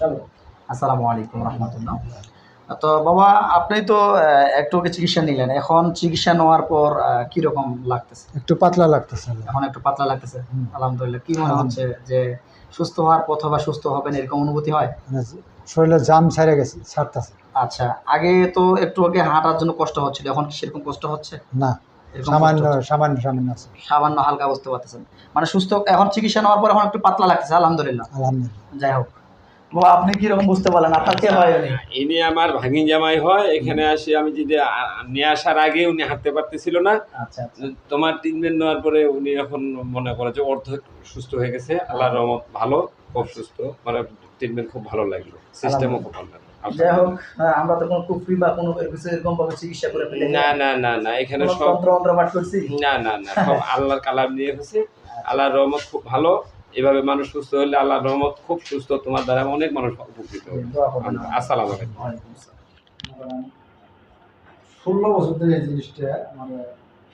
চলো। আসসালামু আলাইকুম রহমতুল্লাহ। তো বাবা আপনি তো একটু আগে চিকিৎসা নিলেন। এখন চিকিৎসা নেওয়ার পর আহ, কীরকম লাগতেছে? একটু পাতলা লাগতেছে। এখন একটু পাতলা লাগতেছে? আলহামদুলিল্লাহ। কি মনে হচ্ছে যে সুস্থ হওয়ার পথ বা সুস্থ হবেন এরকম অনুভূতি হয়? মানে শরীরে জাম ছেড়ে গেছে ছাড়তেছে। আচ্ছা আগে তো একটু আগে হাঁটার জন্য কষ্ট হচ্ছিল। এখন কি সেরকম কষ্ট হচ্ছে? না সামান্য সামান্য সামান্য আছে। সামান্য হালকা বুঝতে পারতেছেন। মানে সুস্থ এখন চিকিৎসা নেওয়ার পর এখন একটু পাতলা লাগতেছে। আলহামদুলিল্লাহ। আলহামদুলিল্লাহ। যাই হোক। বাবা আপনি কীরকম বুঝতে পারলেন? আপনার কে হয় উনি? ইনি আমার ভাগিন জামাই হয় এখানে আসি আমি যদি নিয়ে আসার আগে উনি হাঁটতে পারতেছিল না। আচ্ছা আচ্ছা। তোমার ট্রিটমেন্ট নেওয়ার পরে উনি এখন মনে করে যে অর্ধ সুস্থ হয়ে গেছে আল্লাহর রহমত ভালো খুব সুস্থ। মানে ট্রিটমেন্ট খুব ভালো লাগল সিস্টেমও খুব ভালো লাগল। যাই হোক আমরা তো কোনো কুফরি বা কোনো কিছু এরকম ভাবে চিকিৎসা করে ফেলি না না না না এখানে সব তন্ত্র মন্ত্র পাঠ করছি? না না না সব আল্লাহর কালাম নিয়ে হয়েছে আল্লাহর রহমত খুব ভালো। এভাবে মানুষ সুস্থ হলে আল্লাহ রহমত খুব সুস্থ তোমার দ্বারা অনেক মানুষ উপকৃত হবে। আসসালামু আলাইকুম। ষোলো বছর ধরে এই জিনিসটা মানে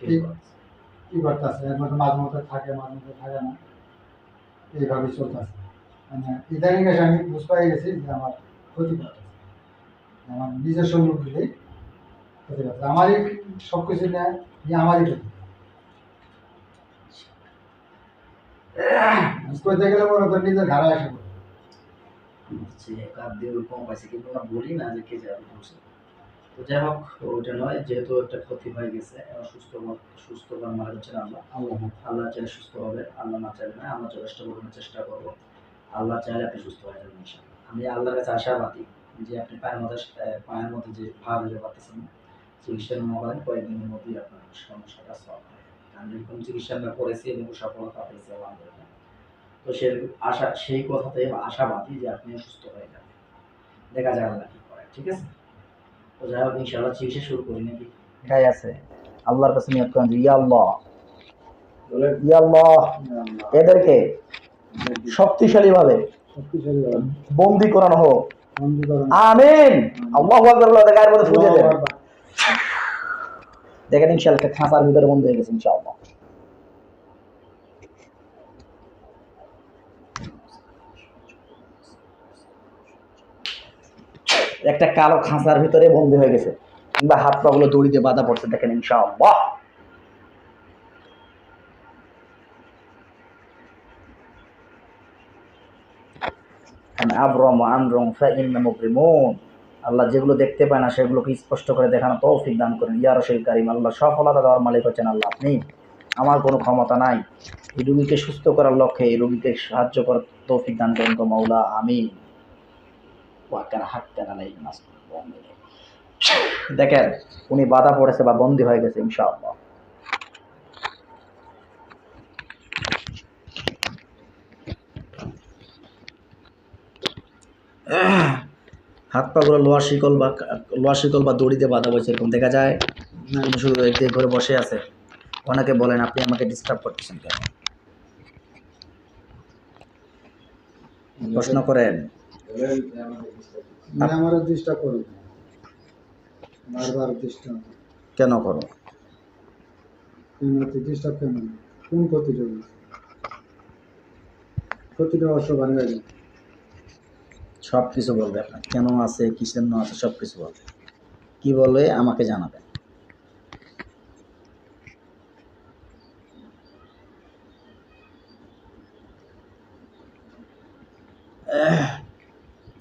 কি করতেছে? এর মধ্যে মাঝে মধ্যে থাকে মাঝে মধ্যে থাকে না। এইভাবে চলতেছে। মানে ইদানিং এসে আমি বুঝতে গেছি যে আমার ক্ষতি করতেছে। আমার নিজের দিলেই ক্ষতি করতেছে। আমারই সব কিছু নেয় নিয়ে আমারই ক্ষতি। করতে গেলে মনে কর নিজের ঘাড়ে আসে দিয়ে পাইছে কিন্তু আমরা বলি না যে কে যাবে বলছে। তো যাই হোক ওইটা নয় যেহেতু একটা ক্ষতি হয়ে গেছে সুস্থ সুস্থ হচ্ছেন আল্লাহ আল্লাহ আল্লাহ চাইলে সুস্থ হবে আল্লাহ না চাইলে না আমরা চেষ্টা করব চেষ্টা করব। আল্লাহ চাইলে আপনি সুস্থ হয়ে যাবেন আমি আল্লাহর কাছে আশাবাদী যে আপনি পায়ের মধ্যে পায়ের মধ্যে যে ভাব দিতে পারতেছেন চিকিৎসা নেওয়া করেন কয়েকদিনের মধ্যেই আপনার সমস্যাটা সলভ আমি চিকিৎসা আমরা করেছি এবং সফলতা পেয়েছি আলহামদুলিল্লাহ। তো সে আশা সেই কথাতে আশাবাদী যে আপনি সুস্থ হয়ে যাবেন। দেখা আল্লাহ কি করে ঠিক আছে? তো যাই হোক ইনশাআল্লাহ চিকিৎসা শুরু করি নাকি? এটাই আছে। আল্লাহর কাছে নিয়ত করেন ইয়া আল্লাহ। ইয়া আল্লাহ। এদেরকে শক্তিশালী ভাবে শক্তিশালী বন্দি করানো হোক। আমিন। আল্লাহু আকবার বলে গায়ের মধ্যে ফুটে দেন। আল্লাহু। দেখেন ইনশাআল্লাহ একটা খাঁচার ভিতরে বন্দি হয়ে গেছে ইনশাআল্লাহ। একটা কালো খাঁচার ভিতরে বন্দি হয়ে গেছে। কিংবা হাত পা গুলো দড়ি দিয়ে বাঁধা পড়ছে, দেখেন ইনশাআল্লাহ। আবরম আনরম ফাইন মুকরিমুন। আল্লাহ যেগুলো দেখতে পায় না, সেগুলোকে স্পষ্ট করে দেখানো তৌফিক দান করেন। ইয়া রশিল কারিম আল্লাহ সফলতা দেওয়ার মালিক হচ্ছেন আল্লাহ আপনি। আমার কোনো ক্ষমতা নাই। এই রুগীকে সুস্থ করার লক্ষ্যে এই রুগীকে সাহায্য করার তৌফিক দান করেন তো মৌলা আমি দেখেন, উনি বাধা পড়েছে বা বন্দী হয়ে গেছে, ইনশাআল্লাহ। হাত পাগুলো লোহা শিকল বা লোহা শিকল বা দড়িতে বাঁধা বসে এরকম দেখা যায়। উনি শুধু একদিকে ঘরে বসে আছে। ওনাকে বলেন আপনি আমাকে ডিস্টার্ব করতেছেন কেন? প্রশ্ন করেন। মানে কেন করো কেন কোন? ক্ষতিটা ক্ষতিটা লাগে সব কিছু বলবে। আপনার কেন আছে কিসের জন্য আছে সব কিছু বলবে। কি বলবে আমাকে জানাবেন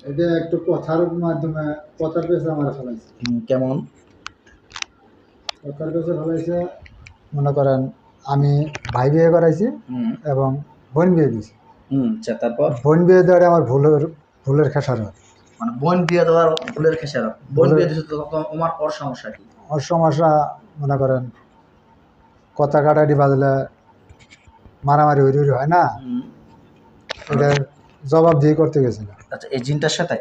এটা একটু কথার মাধ্যমে কথার পেছে আমার ফেলাইছে। কেমন? কথার পেছে ফেলাইছে মনে করেন আমি ভাই বিয়ে করাইছি এবং বোন বিয়ে দিয়েছি। হুম আচ্ছা তারপর? বোন বিয়ে দেওয়ারে আমার ভুলের ভুলের খেসার হয় মানে বোন বিয়ে দেওয়ার ভুলের খেসার বোন বিয়ে দিচ্ছে তো তখন আমার ওর সমস্যা কি? ওর সমস্যা মনে করেন কথা কাটাটি বাজলে মারামারি হইরি হয় না? এটা জবাব দিয়ে করতে গেছিল আচ্ছা এই জিনটার সাথে?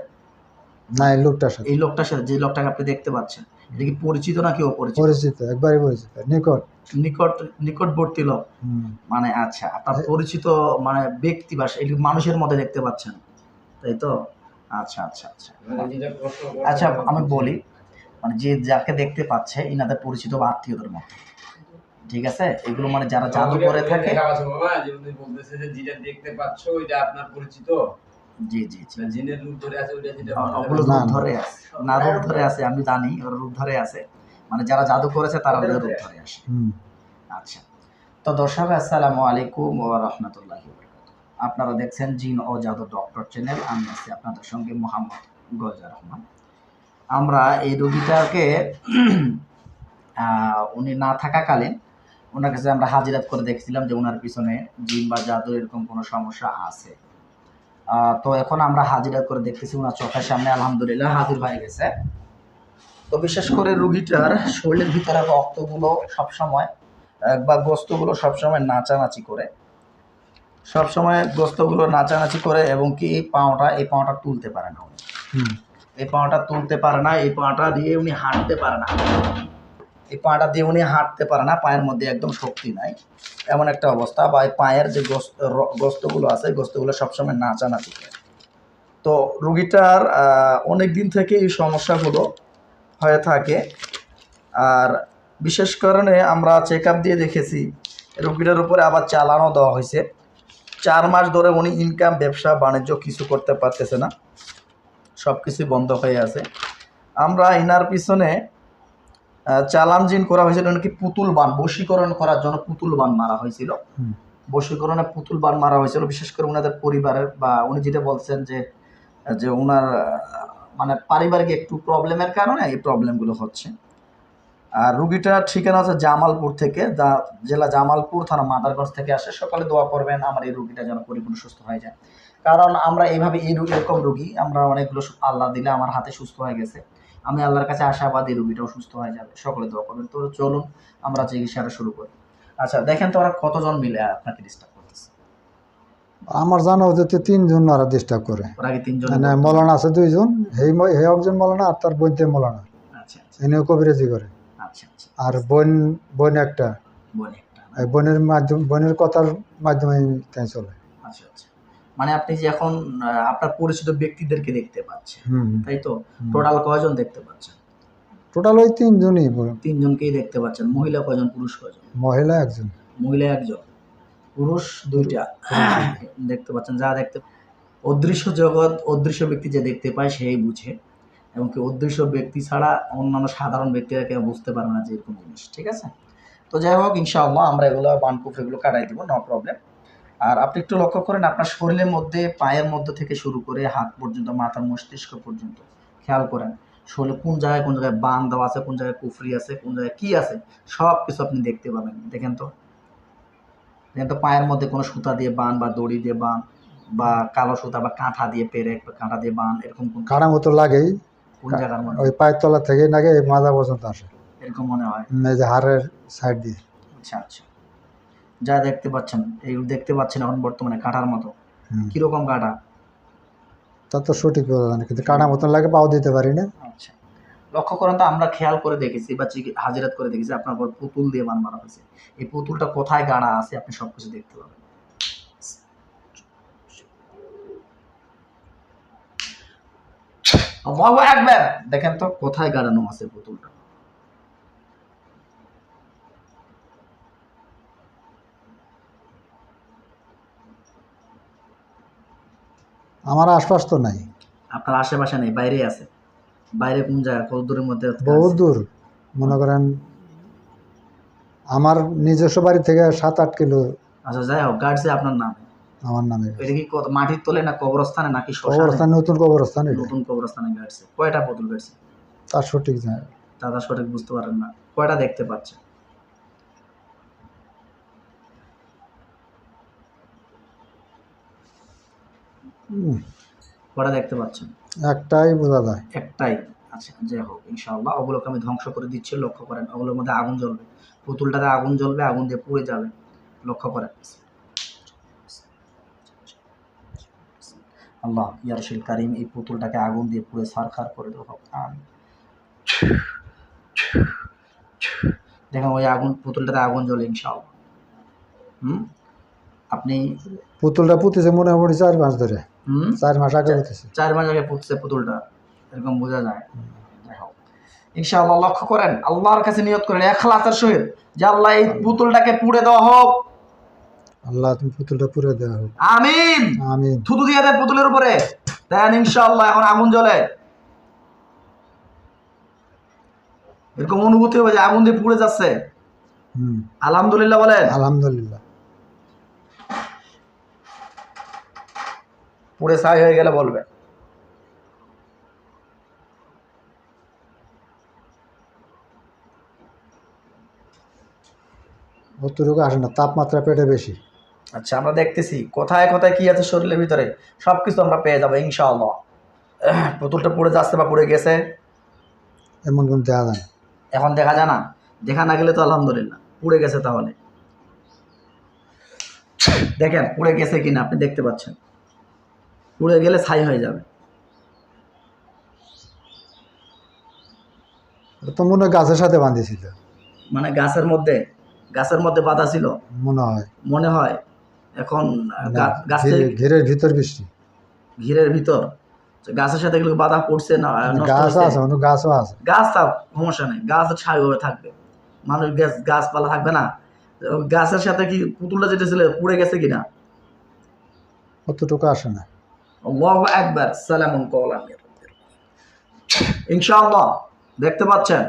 না এই লোকটার সাথে। এই লোকটার সাথে যে লোকটাকে আপনি দেখতে পাচ্ছেন এটা কি পরিচিত নাকি অপরিচিত? পরিচিত একবারই পরিচিত নিকট। নিকট নিকটবর্তী লোক। মানে আচ্ছা আপনার পরিচিত মানে ব্যক্তি বা এটি মানুষের মধ্যে দেখতে পাচ্ছেন? তাই তো? আচ্ছা আচ্ছা আচ্ছা। আচ্ছা আমি বলি মানে যে যাকে দেখতে পাচ্ছে ইনাদের পরিচিত বা আত্মীয়দের মতো। ঠিক আছে? এগুলো মানে যারা জাদু করে থাকে বাবা যে বলতেছে যে যেটা দেখতে পাচ্ছ ওইটা আপনার পরিচিত। জি জি জিনের রূপ ধরে আছে ওইটা যেটা ওগুলো না, রূপ ধরে আছে। না রূপ ধরে আছে আমি জানি ওর রূপ ধরে আছে। মানে যারা জাদু করেছে তারা ওদের রূপ ধরে আসে আচ্ছা। তো দর্শক আসসালামু আলাইকুম ওয়া রাহমাতুল্লাহি। আপনারা দেখছেন জিন ও জাদু ডক্টর চ্যানেল। আমি আছি আপনাদের সঙ্গে মোহাম্মদ গজা রহমান। আমরা এই রোগীটাকে উনি না থাকাকালীন ওনার কাছে আমরা হাজিরাত করে দেখছিলাম যে ওনার পিছনে জিন বা জাদু এরকম কোনো সমস্যা আছে। তো এখন আমরা হাজিরাত করে দেখতেছি ওনার চোখের সামনে, আলহামদুলিল্লাহ হাজির হয়ে গেছে। তো বিশেষ করে রুগীটার শরীরের ভিতরে রক্তগুলো সবসময় বা গোস্তগুলো সবসময় নাচানাচি করে। সবসময় গোস্তগুলো নাচানাচি করে এবং কি এই পাওটা এই পাওটা তুলতে পারে না উনি। এই পাটা তুলতে পারে না এই পাটা দিয়ে উনি হাঁটতে পারে না। এই পাটা দিয়ে উনি হাঁটতে পারে না পায়ের মধ্যে একদম শক্তি নাই। এমন একটা অবস্থা বা এই পায়ের যে গোস্তগুলো আছে গোস্তগুলো সবসময় নাচানাচি করে। তো রুগীটার অনেক দিন থেকে এই সমস্যাগুলো হয়ে থাকে। আর বিশেষ কারণে আমরা চেক আপ দিয়ে দেখেছি রুগীটার উপরে আবার চালানো দেওয়া হয়েছে। চার মাস ধরে উনি ইনকাম ব্যবসা বাণিজ্য কিছু করতে পারতেছে না। সব কিছুই বন্ধ হয়ে আছে। আমরা ইনার পিছনে জিন করা হয়েছিল নাকি পুতুল বান বশীকরণ করার জন্য পুতুল বান মারা হয়েছিল। বশীকরণে পুতুল বান মারা হয়েছিল বিশেষ করে ওনাদের পরিবারের বা উনি যেটা বলছেন যে যে ওনার মানে পারিবারিক একটু প্রবলেমের কারণে এই প্রবলেমগুলো হচ্ছে। আর রুগীটার ঠিকানা আছে জামালপুর থেকে যা জেলা জামালপুর থানা মাদারগঞ্জ থেকে আসে। সকালে দোয়া করবেন আমার এই রুগীটা যেন পরিপূর্ণ সুস্থ হয়ে যায়। কারণ আমরা এইভাবে এই রুগী এরকম রুগী আমরা অনেকগুলো আল্লাহ দিলে আমার হাতে সুস্থ হয়ে গেছে। আমি আল্লাহর কাছে আশাবাদ এই রুগীটাও সুস্থ হয়ে যাবে। সকলে দোয়া করবেন। তো চলুন আমরা চিকিৎসাটা শুরু করি। আচ্ছা দেখেন তো ওরা কতজন মিলে আপনাকে ডিস্টার্ব করতেছে? আমার জানা হচ্ছে তিনজন ওরা ডিস্টার্ব করে। ওরা কি তিনজন? মানে মলানা আছে দুইজন। ম- হে একজন মলানা আর তার বোনতে মলানা। আচ্ছা আচ্ছা। এনেও কবিরাজি করে। আচ্ছা আচ্ছা আর বোন বোন একটা। বোন একটা। বোনের মাধ্যম বোনের কথার মাধ্যমে তাই চলে। আচ্ছা আচ্ছা। মানে আপনি যে এখন আপনার পরিচিত ব্যক্তিদেরকে দেখতে পাচ্ছেন তাই তো? টোটাল কয়জন দেখতে পাচ্ছেন? টোটাল ওই তিনজনই তিনজনকেই দেখতে পাচ্ছেন। মহিলা কয়জন পুরুষ কয়জন? মহিলা একজন। মহিলা একজন। পুরুষ দুইটা। দেখতে পাচ্ছেন যা দেখতে অদৃশ্য জগৎ অদৃশ্য ব্যক্তি যে দেখতে পায় সেই বুঝে। এবং কি অদৃশ্য ব্যক্তি ছাড়া অন্যান্য সাধারণ ব্যক্তিরা কেউ বুঝতে পারবে না যে এরকম জিনিস, ঠিক আছে? তো যাই হোক, ইনশাআল্লাহ আমরা এগুলো বানকুফ এগুলো কাটাই দিব নো প্রবলেম আর আপনি একটু লক্ষ্য করেন, আপনার শরীরের মধ্যে, পায়ের মধ্যে থেকে শুরু করে হাত পর্যন্ত, মাথার মস্তিষ্ক পর্যন্ত, খেয়াল করেন, শরীরে কোন জায়গায় কোন জায়গায় বান দেওয়া আছে, কোন জায়গায় কুফরি আছে, কোন জায়গায় কি আছে সব কিছু আপনি দেখতে পাবেন, দেখেন তো? দেখেন তো পায়ের মধ্যে কোনো সুতা দিয়ে বান বা দড়ি দিয়ে বান বা কালো সুতা বা কাঁঠা দিয়ে পেরেক বা কাঁঠা দিয়ে বান, এরকম কোন কাড়া মতো লাগেই। কোন জায়গার মধ্যে ওই পায়ের তলা থেকে নাকি এই মাজা পর্যন্ত আসে। এরকম মনে হয়? এই যে হাড়ের সাইড দিয়ে। আচ্ছা আচ্ছা। যা দেখতে পাচ্ছেন এইগুলো দেখতে পাচ্ছেন এখন বর্তমানে কাঁটার মতো। কীরকম কাঁটা? তা তো সঠিক কথা কিন্তু কাড়া মতন লাগে পাও দিতে পারি না। আচ্ছা। লক্ষ্য করেন তো আমরা খেয়াল করে দেখেছি বা হাজিরাত করে দেখেছি আপনার পুতুল দিয়ে বান মারা হয়েছে। এই পুতুলটা কোথায় গাড়া আছে আপনি সবকিছু দেখতে পাবেন। আল্লাহু আকবার। দেখেন তো কোথায় গাড়ানো আছে পুতুলটা। আমার আশপাশ তো নাই। আপনার আশেপাশে নেই বাইরে আছে। বাইরে কোন জায়গা? কত দূরের মধ্যে? বহুত দূর। মনে করেন আমার নিজস্ব বাড়ি থেকে সাত আট কিলো। আচ্ছা যাই হোক গাড়ছে আপনার নাম। আমার নামে এটা কি মাটির তলে না কবরস্থানে নাকি কবরস্থান নতুন কবরস্থান নতুন কবরস্থানে গাড়ছে কয়টা পুতুল গাড়ছে তার সঠিক জায়গা দাদা সঠিক বুঝতে পারেন না। কয়টা দেখতে পাচ্ছে? কয়টা দেখতে পাচ্ছেন? একটাই বোঝা যায় একটাই। আচ্ছা যাই হোক ইনশাআল্লাহ ওগুলোকে আমি ধ্বংস করে দিচ্ছি লক্ষ্য করেন ওগুলোর মধ্যে আগুন জ্বলবে। পুতুলটাতে আগুন জ্বলবে আগুন দিয়ে পুড়ে যাবে। লক্ষ্য করেন। আল্লাহ ইয়ারশিল কারিম এই পুতুলটাকে আগুন দিয়ে পুড়ে সারখার করে দেবো। আমিন। দেখেন ওই আগুন পুতুলটাতে আগুন জ্বলে ইনশাআল্লাহ। হুম? আপনি পুতুলটা পুঁতেছে মোটামুটি চার মাস ধরে। হুম? চার মাস আগে পুঁতেছে। চার মাস আগে ফুটছে পুতুলটা। এরকম বোঝা যায়। ইনশাআল্লাহ লক্ষ্য করেন আল্লাহর কাছে নিয়ত করেন এক এখলাসের সহিত যে আল্লাহ এই পুতুলটাকে পুড়ে দেওয়া হোক আল্লাহ তুমি পুতুলটা পুরে দেওয়া হোক আমিন। আমি থুতু দিয়ে দেন পুতুলের উপরে। দেন ইনশাআল্লাহ এখন আগুন জ্বলে। এরকম অনুভূতি হবে যে আগুন দিয়ে পুড়ে যাচ্ছে। আলহামদুলিল্লাহ বলেন। আলহামদুলিল্লাহ। পুড়ে ছাই হয়ে গেলে বলবে। অতটুকু আসে না তাপমাত্রা পেটে বেশি। আচ্ছা আমরা দেখতেছি কোথায় কোথায় কি আছে শরীরের ভিতরে সব কিছু আমরা পেয়ে যাব ইনশাআল্লাহ। আহ, পুতুলটা পড়ে যাচ্ছে বা পুড়ে গেছে? এমন কোন দেওয়া যায় না। এখন দেখা যায় না? দেখা না গেলে তো আলহামদুলিল্লাহ পুড়ে গেছে তাহলে। দেখেন পুড়ে গেছে কিনা আপনি দেখতে পাচ্ছেন। পুড়ে গেলে ছাই হয়ে যাবে। তো মনে গাছের সাথে বাঁধিয়েছিল। মানে গাছের মধ্যে গাছের মধ্যে বাধা ছিল? মনে হয়। মনে হয়। এখন গাছ ঘিরের ভিতর বৃষ্টি। ঘিরের ভিতর? গাছের সাথে এগুলো বাধা পড়ছে না গাছ হয়েছে। আছে গাছও আছে। গাছ সমস্যা নেই গাছ স্বাভাবিকভাবে থাকবে। মানুষ গাছ গাছপালা থাকবে না। গাছের সাথে কি পুতুলটা যেটা ছিল পুড়ে গেছে কিনা? অতটুকু আসে না। আল্লাহু আকবার সালামুন কওলান। ইনশাআল্লাহ দেখতে পাচ্ছেন?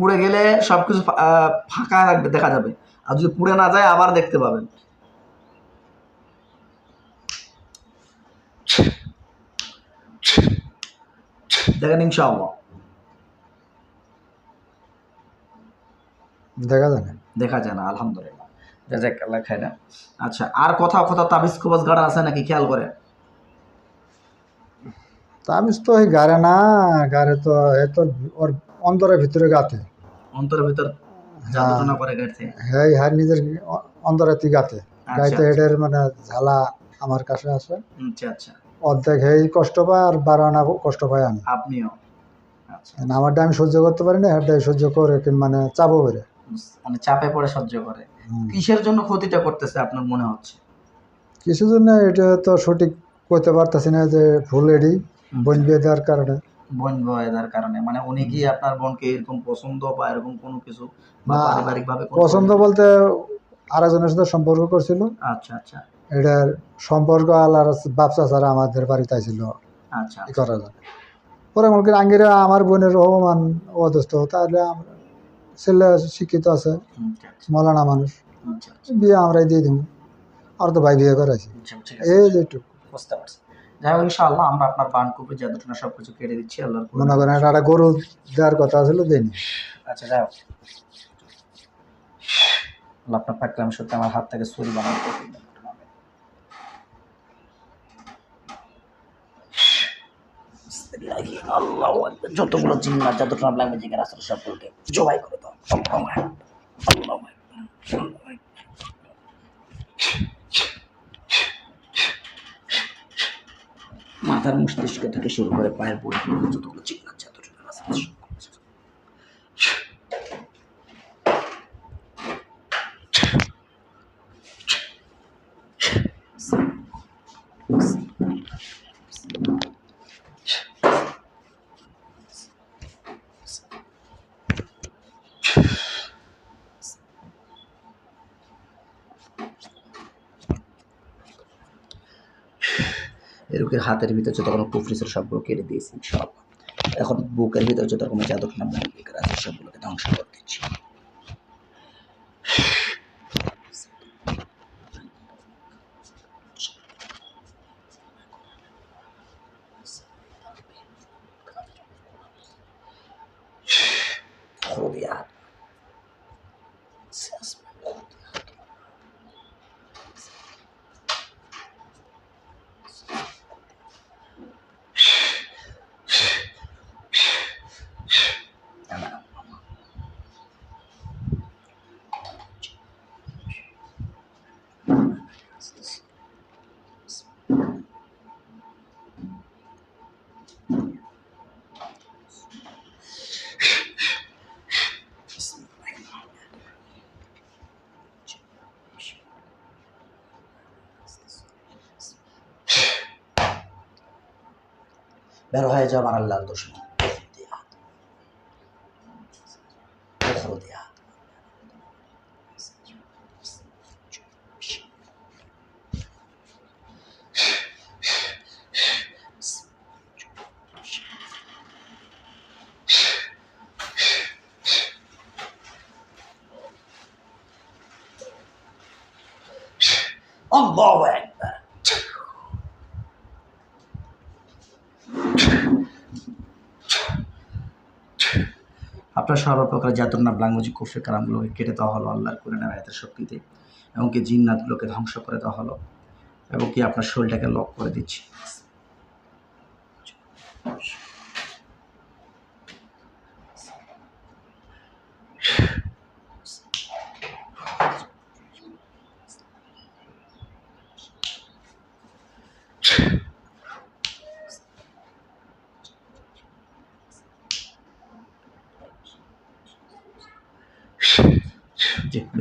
পুড়ে গেলে সবকিছু ফা- আহ, ফাঁকা রাখবে দেখা যাবে। আর যদি পুড়ে না যায় আবার দেখতে পাবেন। দেখেন ইনশাআল্লাহ। দেখা যায় না? দেখা যায় না আলহামদুলিল্লাহ। যাক আল্লাহ খায় না আচ্ছা আর কোথাও কোথাও তাবিজ কবজ গাড়া আছে নাকি? খেয়াল করে। তামিজ তো গাড়ে না গাড়ে তো এ তো ওর অন্তরের ভিতরে গাতে অন্তরের ভিতর যাতনা করে গেছে হ্যাঁ হ্যাঁ নিজের অ- অন্তরের গাতে আচ্ছা। গাইতে এটার মানে ঝালা আমার কাছে আছে। আচ্ছা আচ্ছা। অর্ধেক হেই কষ্ট পায় আর বারো আনা কষ্ট পাই আমি। আপনিও? আচ্ছা। আমারটা আমি সহ্য করতে পারি না হেঁটে সহ্য করে কি মানে চাপও করে মানে চাপে পড়ে সহ্য করে। কিসের জন্য ক্ষতিটা করতেছে আপনার মনে হচ্ছে? কিছু জন্য এটা তো সঠিক করতে পারতেছি না যে ভুল এডি বন বিয়ে দেওয়ার কারণে। বোন বয়েদার কারণে। মানে উনি কি আপনার বোনকে এরকম পছন্দ বা এরকম কোনো কিছু বা পারিবারিক ভাবে পছন্দ বলতে আরেকজনের সাথে সম্পর্ক করছিল। আচ্ছা আচ্ছা। এটার সম্পর্ক আলার বাপসা ছাড়া আমাদের বাড়িতে আইছিল। আচ্ছা ই করার জন্য পরে মনে করি আঙ্গিরা আমার বোনের অপমান অদস্ত তাহলে আমরা ছেলে শিক্ষিত আছে আচ্ছা আচ্ছা, মলানা মানুষ। আচ্ছা আচ্ছা। বিয়ে আমরাই দিয়ে দিব আর তো ভাই বিয়ে করেছি আচ্ছা, এই যেটুকু বুঝতে পারছি। যাই হোক ইনশাআল্লাহ আমরা আপনার বানকুপে জাদুটনা সব কিছু কেটে দিচ্ছি আল্লাহর। মনে করেন একটা গরু দেওয়ার কথা ছিল দেয়নি। আচ্ছা যাই হোক। আল্লাহ আপনার পাকলাম সত্যি আমার হাত থেকে ছুরি দান আকবার। যতগুলো জিন্নাত যতটা জিজ্ঞাসা আছে সবগুলোকে জবাই করে দাও আল্লাহু আকবার। আল্লাহু আকবার। আল্লাহু আকবার। মাথার মস্তিষ্ক থেকে শুরু করে পায়ের পর্যন্ত যতগুলো এরকম হাতের ভিতরে যত রকম কুফরি ছিল সবগুলো কেটে দিয়েছি, সব। এখন বুকের ভিতরে যত রকমের জাদুক নাম বিকার আছে, সবগুলোকে ধ্বংস করে বের হয়ে যাও আমার আল্লাহর দুশ্মন الله أكبر আপনার সর্বপ্রকার যাতনা ব্লাঙ্গজি কুফে কালামগুলোকে কেটে দেওয়া হলো, আল্লাহর করে নেওয়া এত শক্তিতে কি জিন্নাতগুলোকে ধ্বংস করে দেওয়া হলো এবং কি আপনার শরীরটাকে লক করে দিচ্ছি।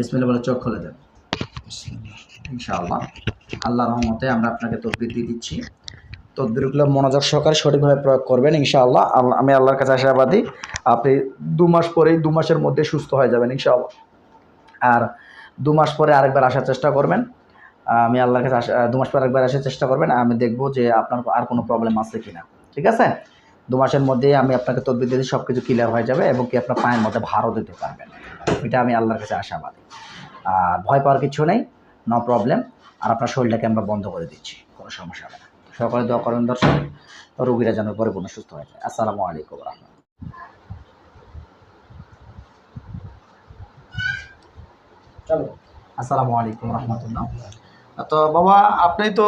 জি বিসমিল্লাহ বলে চোখ খুলে দেন। ইনশাআল্লাহ। আল্লাহ রহমতে আমরা আপনাকে তদবির দিয়ে দিচ্ছি। তদবিরগুলো মনোযোগ সহকারে সঠিকভাবে প্রয়োগ করবেন, ইনশাআল্লাহ। আল্লাহ- আমি আল্লাহর কাছে আশাবাদী আপনি দু মাস পরেই দু মাসের মধ্যে সুস্থ হয়ে যাবেন, ইনশাআল্লাহ। আর দু মাস পরে আরেকবার আসার চেষ্টা করবেন। আমি আল্লাহর কাছে আসা- দু মাস পরে আরেকবার আসার চেষ্টা করবেন। আমি দেখব যে আপনার আর কোনো প্রবলেম আছে কিনা। ঠিক আছে? দু মাসের মধ্যেই আমি আপনাকে তদবির দিয়ে সব কিছু ক্লিয়ার হয়ে যাবে এবং কি আপনার পায়ের মধ্যে ভারও দিতে পারবেন। এটা আমি আল্লাহর কাছে আশাবাদী। আর ভয় পাওয়ার কিছু নেই নো প্রবলেম আর আপনার শরীরটাকে আমরা বন্ধ করে দিচ্ছি কোনো সমস্যা হবে না। সকালে দোয়া করেন দর্শক রোগীরা যেন পরিপূর্ণ সুস্থ হয়ে যায়। আসসালামু আলাইকুম রহমান চলো। আসসালামু আলাইকুম রহমতুল্লাহ। তো বাবা আপনি তো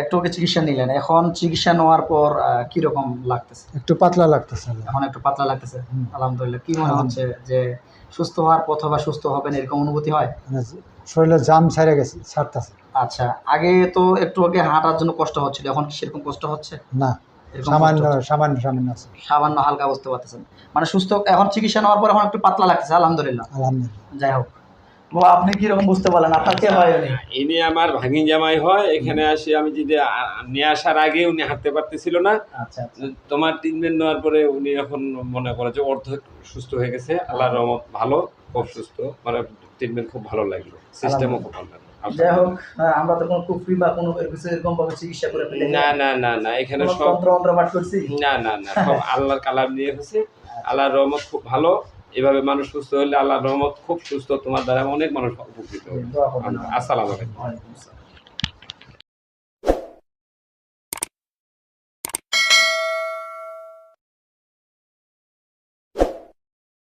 একটু আগে চিকিৎসা নিলেন। এখন চিকিৎসা নেওয়ার পর আহ, কীরকম লাগতেছে? একটু পাতলা লাগতেছে এখন একটু পাতলা লাগতেছে? আলহামদুলিল্লাহ। কি মনে হচ্ছে যে সুস্থ হওয়ার পথ বা সুস্থ হবেন এরকম অনুভূতি হয়? মানে শরীরে জাম ছাড়ে গেছে ছাড়তেছে। আচ্ছা আগে তো একটু আগে হাঁটার জন্য কষ্ট হচ্ছিল এখন কি সেরকম কষ্ট হচ্ছে? না সামান্য সামান্য সামান্য আছে। সামান্য হালকা বুঝতে পারতেছেন। মানে সুস্থ এখন চিকিৎসা নেওয়ার পর এখন একটু পাতলা লাগছে আলহামদুলিল্লাহ। আলহামদুলিল্লাহ। যাই হোক। আপনি কি রকম বুঝতে পারলেন? আপনার কে হয় উনি? ইনি আমার ভাগিন জামাই হয় এখানে আসি আমি যদি নিয়ে আসার আগে উনি হাঁটতে পারতেছিল না। আচ্ছা আচ্ছা। তোমার ট্রিটমেন্ট নেওয়ার পরে উনি এখন মনে করে যে অর্ধ সুস্থ হয়ে গেছে আল্লাহর রহমত ভালো খুব সুস্থ। মানে ট্রিটমেন্ট খুব ভালো লাগল সিস্টেমও খুব ভালো লাগল। যাই হোক আমরা তো কোনো কুফরি বা কোনো কিছু এরকম ভাবে চিকিৎসা করে ফেলি না না না না এখানে সব তন্ত্র পাঠ করছি? না না না সব আল্লাহর কালাম নিয়ে হয়েছে। আল্লাহর রহমত খুব ভালো। এভাবে মানুষ সুস্থ হলে আল্লাহ রহমত খুব সুস্থ তোমার দ্বারা অনেক মানুষ উপকৃত হবে। দোয়া আলাইকুম। আসসালাম।